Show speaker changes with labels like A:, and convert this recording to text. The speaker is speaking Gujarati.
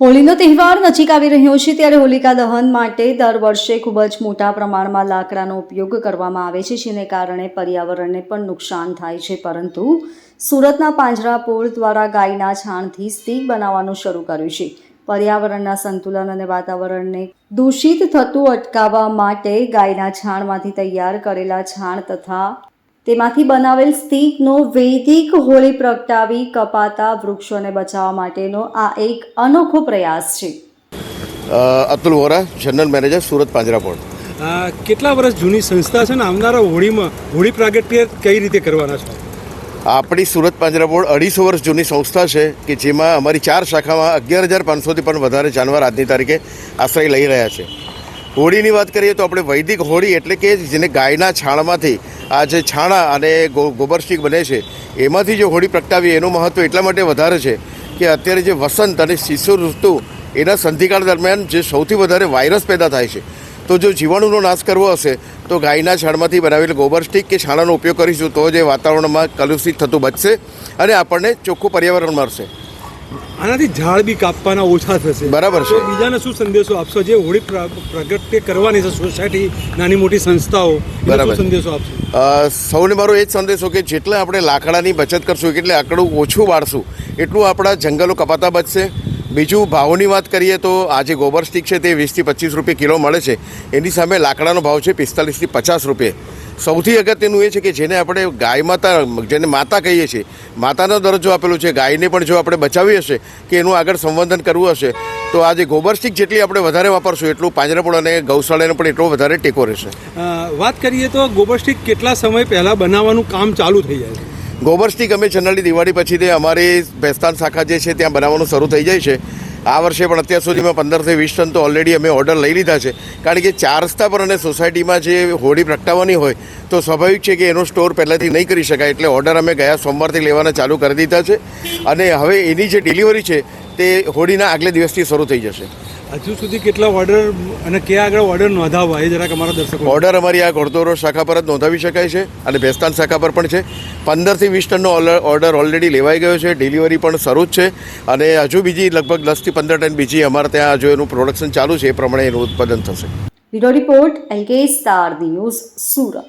A: હોળીનો તહેવાર નજીક આવી રહ્યો છે ત્યારે હોલિકા દહન માટે દર વર્ષે ખૂબ જ મોટા પ્રમાણમાં લાકડાનો ઉપયોગ કરવામાં આવે છે, જેને કારણે પર્યાવરણને પણ નુકસાન થાય છે. પરંતુ સુરતના પાંજરાપોળ દ્વારા ગાયના છાણથી સ્ટીક બનાવવાનું શરૂ કર્યું છે. પર્યાવરણના સંતુલન અને વાતાવરણને દૂષિત થતું અટકાવવા માટે ગાયના છાણમાંથી તૈયાર કરેલા છાણ તથા તેમાંથી બનાવેલ સ્ટીકનો વૈદિક હોળી પ્રગટાવી કપાતા વૃક્ષોને બચાવવા માટેનો આ એક અનોખો પ્રયાસ છે.
B: Atul Vora general manager Surat Panjrapol.
C: કેટલા વર્ષ જૂની સંસ્થા છે ને? આવનારા હોળીમાં હોળી પ્રાગટ્ય કઈ રીતે કરવાના છે?
B: આપણી સુરત પાંજરાપોળ અઢીસો વર્ષ જૂની સંસ્થા છે કે જેમાં અમારી ચાર શાખામાં અગિયાર હજાર પાંચસોથી પણ વધારે જાનવર આજની તારીખે આશ્રય લઈ રહ્યા છે. હોળીની વાત કરીએ તો આપણે વૈદિક હોળી એટલે કે જેને ગાયના છાણમાંથી આ જે છાણા અને ગોબર સ્ટીક બને છે, એમાંથી જે હોળી પ્રગટાવી એનું મહત્ત્વ એટલા માટે વધારે છે કે અત્યારે જે વસંત અને શિશુ ઋતુ એના સંધિકાળ દરમિયાન જે સૌથી વધારે વાયરસ પેદા થાય છે. તો જો જીવાણુનો નાશ કરવો હશે, તો ગાયના છાણમાંથી બનાવેલ ગોબર સ્ટીક કે છાણાનો ઉપયોગ કરીશું તો જે વાતાવરણમાં કલુષિત થતું બચશે અને આપણને ચોખ્ખું પર્યાવરણ મળશે.
C: આનાથી ઝાડ બી કાપવાના ઓછા થશે.
B: બરાબર છે.
C: બીજાને શું સંદેશો આપશો? જે હોળી પ્રા- પ્રગટ્ય કરવાની છે સોસાયટી નાની મોટી સંસ્થાઓ
B: બરાબર.
C: સંદેશો આપશો?
B: સૌને મારો એ જ સંદેશો કે જેટલા આપણે લાકડાની બચત કરશું એટલે આકડું ઓછું વાળશું એટલું આપણા જંગલો કપાતા બચશે. બીજું ભાવની વાત કરીએ તો આ જે ગોબર સ્ટીક છે તે વીસથી પચીસ રૂપિયા કિલો મળે છે. એની સામે લાકડાનો ભાવ છે પિસ્તાલીસથી પચાસ રૂપિયા. સૌથી અગત્યનું એ છે કે જેને આપણે ગાય માતા જેને માતા કહીએ છીએ માતાનો દરજ્જો આપેલો છે ગાયને પણ જો આપણે બચાવી હશે કે એનું આગળ સંવર્ધન કરવું હશે તો આજે ગોબરસ્ટિક ગોબર સ્ટીક જેટલી આપણે વધારે વાપરશું એટલું પાંજરાપોળ અને ગૌશાળાને પણ એટલો વધારે ટેકો રહેશે.
C: વાત કરીએ તો ગોબર સ્ટીક કેટલા સમય પહેલાં બનાવવાનું કામ ચાલુ થઈ જાય છે?
B: ગોબર સ્ટીક અમે જનરલી દિવાળી પછી તે અમારી ભેસ્તાન શાખા જે છે ત્યાં બનાવવાનું શરૂ થઈ જાય છે. આ વર્ષે પણ અત્યાર સુધીમાં પંદરથી વીસ ટન તો ઓલરેડી અમે ઓર્ડર લઈ લીધા છે. કારણ કે ચાર રસ્તા પર અને સોસાયટીમાં જે હોળી પ્રગટાવવાની હોય, તો સ્વાભાવિક છે કે એનો સ્ટોર પહેલાંથી નહીં કરી શકાય એટલે ઓર્ડર અમે ગયા સોમવારથી લેવાના ચાલુ કરી દીધા છે. અને હવે એની જે ડિલિવરી છે, તે હોળીના આગલે દિવસથી શરૂ થઈ જશે.
C: હજુ સુધી કેટલા ઓર્ડર અને ક્યાં આગળ ઓર્ડર નોંધાવવા એ જરાક અમારા દર્શકો
B: ઓર્ડર અમારી આ ઘોડદોરો શાખા પર જ નોંધાવી શકાય છે અને ભેસ્તાન શાખા પર પણ છે. પંદરથી વીસ ટનનો ઓર્ડર ઓલરેડી લેવાઈ ગયો છે. ડિલિવરી પણ શરૂ જ છે. અને હજુ બીજી લગભગ દસથી પંદર ટન બીજી અમારે ત્યાં હજુ એનું પ્રોડક્શન ચાલુ છે. એ પ્રમાણે એનું ઉત્પાદન થશે.
A: Bureau report LK star news Surat.